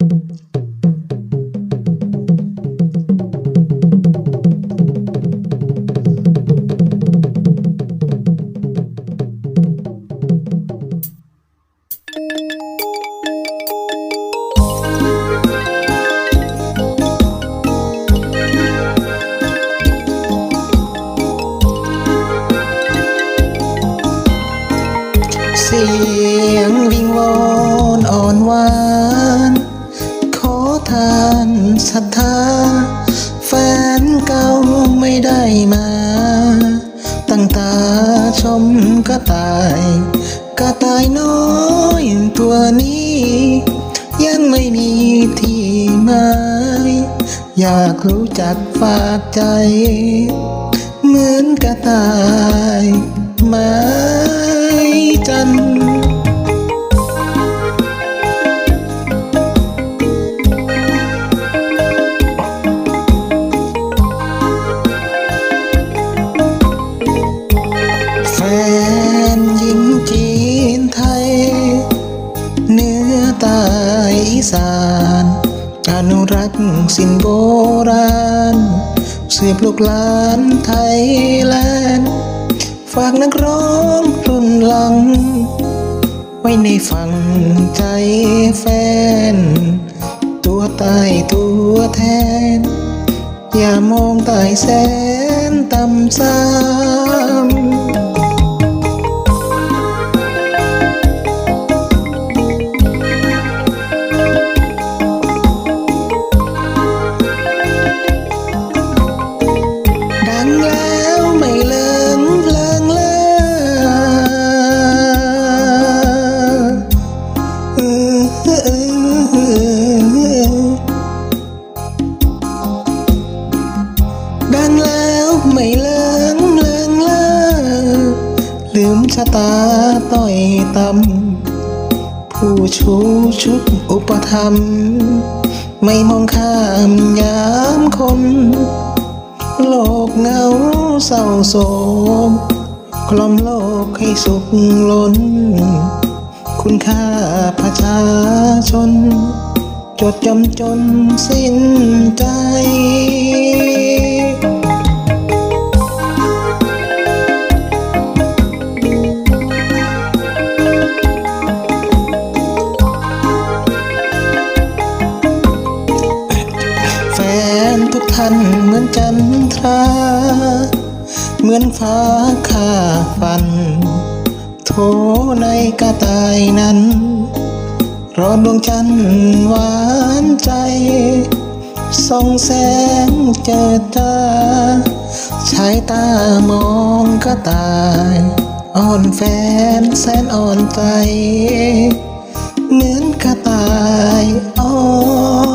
เสียงวิานศรัทธาแฟนเก่าไม่ได้มา ตั้งตาชมกระต่าย กระต่ายน้อยตัวนี้ ยังไม่มีที่หมายอยากรู้จักฝากใจ เหมือนกระต่ายไม้จันทร์ สานอนุรักษ์สิ่งโบราณสืบลูกหลานไทยแลนด์ฝากนักร้องรุ่นหลัง ไว้ในฝั่งใจแฟน ตัวตายตัวแทน อย่ามองตายแสนต่ำซ้ำ ชะตาต้อยต่ำผู้ชูชุดอุปธรรม ไม่มองข้ามยามคน โลกเหงาเศร้าโศกกล่อมโลกให้สุขล้น คุณค่าประชาชน จดจำจนสิ้นใจ ท่านเหมือนจันทรา เหมือนฟ้าข้าฟันโทในกระต่ายนั้น รอดวงจันทร์หวานใจส่องแสงเจิดจ้าใช้ตามองกระต่าย อ่อนแฟนแสนอ่อนใจ เหมือนกระต่ายอ๋อ